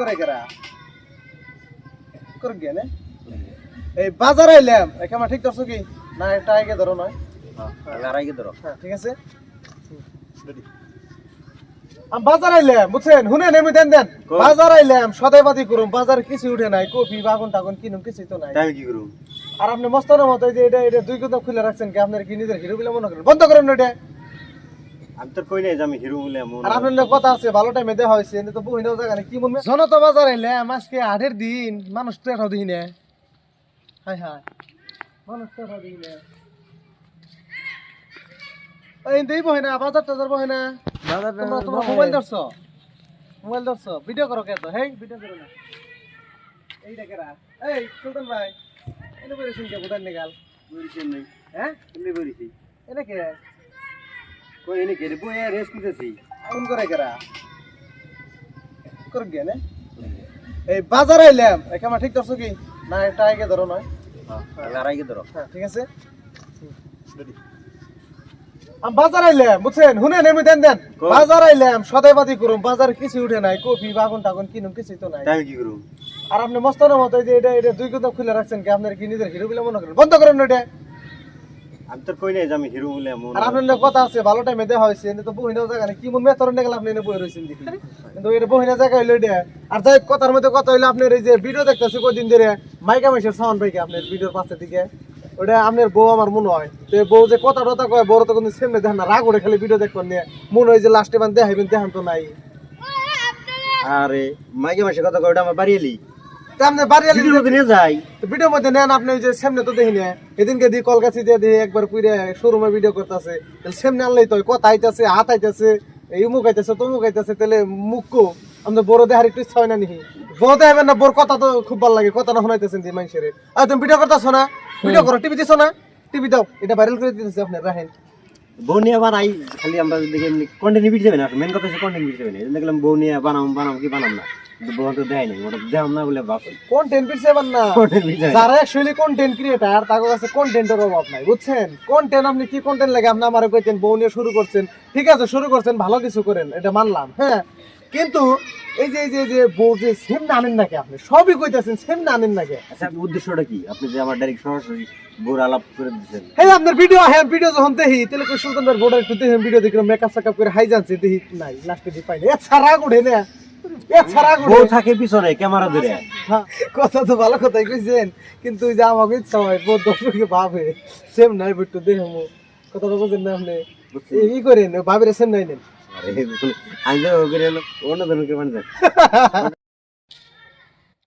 করে কেরা। করে গিয়ে এই বাজার আইলাম। ঠিক কি? না একটা আগে ধরো নয়। আড়াইকে ধরো। হ্যাঁ ঠিক আছে। আমি বাজার আইলাম বুঝছেন? শুনেন এমনি দেন দেন? বাজার আইলাম সদাই বাদি করুন বাজার কিছু উঠে নাই কফি বাগুন টাগুন কিনুন কিছুই তো নাই। তাই কি করু আর আপনি মস্তানের মতো যে এটা এটা দুই কথা খুলে রাখছেন কি? আপনার কি নিজের হিরো বলে মনে করেন? বন্ধ করেন না জনতা বাজার আইলে আজকে আটের দিন মানুষ তো এটাও দিই না হাই হাই মানুষ তো এটাও দিই না এই বহে না বাজার টাজার বহে না। তোমরা তোমরা মোবাইল ধরছো? মোবাইল ধরছো? ভিডিও করো কে তো? হেই ভিডিও করো না। এইটা কেরা এই সুলতান ভাই এনে বলেছেন কে বুদান নিগাল বলিছেন নাই হ্যাঁ? এমনি বলিছি এনে কে? কই এনে কেড়ে বই রেস করতেছি ফোন করে কেরা করে গিয়ে এই বাজার আইলাম। কেমন ঠিক কি? না আগে ধরো নয়। ধরো। হ্যাঁ ঠিক আছে। আমি বাজার আইলাম বুঝছেন? শুনেন এমনি দেন? বাজার আইলাম বাজার কিছু উঠে নাই। কফি বাগুন টাগুন কিনুন কিছুই তো নাই। তাই কি করু আর আপনি মস্তানের মতো এই যে এটা এটা দুই কথা খুলে রাখছেন কি? আপনার কি নিজের হিরো বলে মনে করেন? বন্ধ করেন এটা। আমি তোর কই নাই যে আমি হিরো বলে মন আর আপনার কথা আছে ভালো টাইমে দেওয়া হয়েছে এনে তো বহিনাও জায়গা নেই। কি মন মেতরণ গেল আপনি এনে বই রয়েছেন দেখি? কিন্তু এটা বহিনা জায়গা হইল এটা। আর যাই কথার মধ্যে কথা হইল আপনার এই যে ভিডিও দেখতেছি কদিন ধরে মাইকা মাইসের সাউন্ড পাইকে আপনার ভিডিওর পাশের দিকে। ওটা আপনার বউ আমার মনে হয়। তো বউ যে কথা টথা কয় বড় তো কোনো সেমনে দেখেন না রাগ ওঠে খালি ভিডিও দেখবেন নিয়ে। মনে হয় যে লাস্টে বান দেখাইবেন দেখান তো নাই। আরে মাইকে মাসে কথা কইটা আমার বাড়ি এলি? তো আপনি বাড়ি ভিডিও নিয়ে যাই। ভিডিওর মধ্যে নেন আপনি ওই যে সামনে তো দেখি না। এদিনকে দিয়ে কলকাছি দিয়ে দিয়ে একবার পুইরে শোরুমে ভিডিও করতেছে। তাহলে সামনে আনলেই তো কথা আইতাছে হাত আইতাছে এই মুখ আইতাছে তমুক আইতাছে তাহলে মুখ কো আমাদের বড় দেহার একটু ইচ্ছা হয় না নিহি। বড় দেখাবেন না বড় কথা তো খুব ভালো লাগে কথা না শোনাইতেছেন দিয়ে মানুষের। আর তুমি ভিডিও করতেছো না? ভিডিও করো টিভি দিছো না? টিভি দাও এটা ভাইরাল করে দিতেছে আপনি রাহেন বউ নিয়ে বানাই খালি আমরা দেখি এমনি কন্টেন্ট ভিডিও না মেন কথা হচ্ছে কন্টেন্ট ভিডিও না। দেখলাম বউ নিয়ে বানাম বানাম কি বানাম না। দেয় নাই ওটা দেখাম না বলে বাপ কন্টেন্ট পিছিয়ে না। যারা অ্যাকচুয়ালি কন্টেন্ট ক্রিয়েটার তার কাছে কন্টেন্টের অভাব নাই বুঝছেন? কন্টেন্ট আপনি কি কন্টেন্ট লাগে? আপনি আমার কইতেন বউ নিয়ে শুরু করছেন। ঠিক আছে শুরু করছেন ভালো কিছু করেন এটা মানলাম হ্যাঁ? কিন্তু এই যে এই যে যে বউ যে সেম না আনেন নাকি আপনি? সবই কইতেছেন সেম না আনেন নাকি? আচ্ছা উদ্দেশ্যটা কি? আপনি যে আমার ডাইরেক্ট সরাসরি বউর আলাপ করে দিচ্ছেন হ্যাঁ আপনার ভিডিও হ্যাঁ ভিডিও যখন দেখি তাহলে কই সুলতান ভাই বোর্ডার একটু দেখি ভিডিও দেখলাম মেকআপ সেকআপ করে হাই জানছে দেখি নাই লাস্টে দি পাইনি এ ছাড়া গুড়ে না এ ছাড়া বউ থাকে পিছনে ক্যামেরা ধরে। হ্যাঁ, কথা তো ভালো কথাই কইছেন কিন্তু ওই যে আমাকে ইচ্ছা হয় বহুত দর্শকে ভাবে। সেম নাই বিট্টু দেখে মো। কথা তো বুঝেন না আপনি? এই করেন ভাবিরে সেম নাই নেন। আরে আমি তো ওকে অন্য ধরনের মানে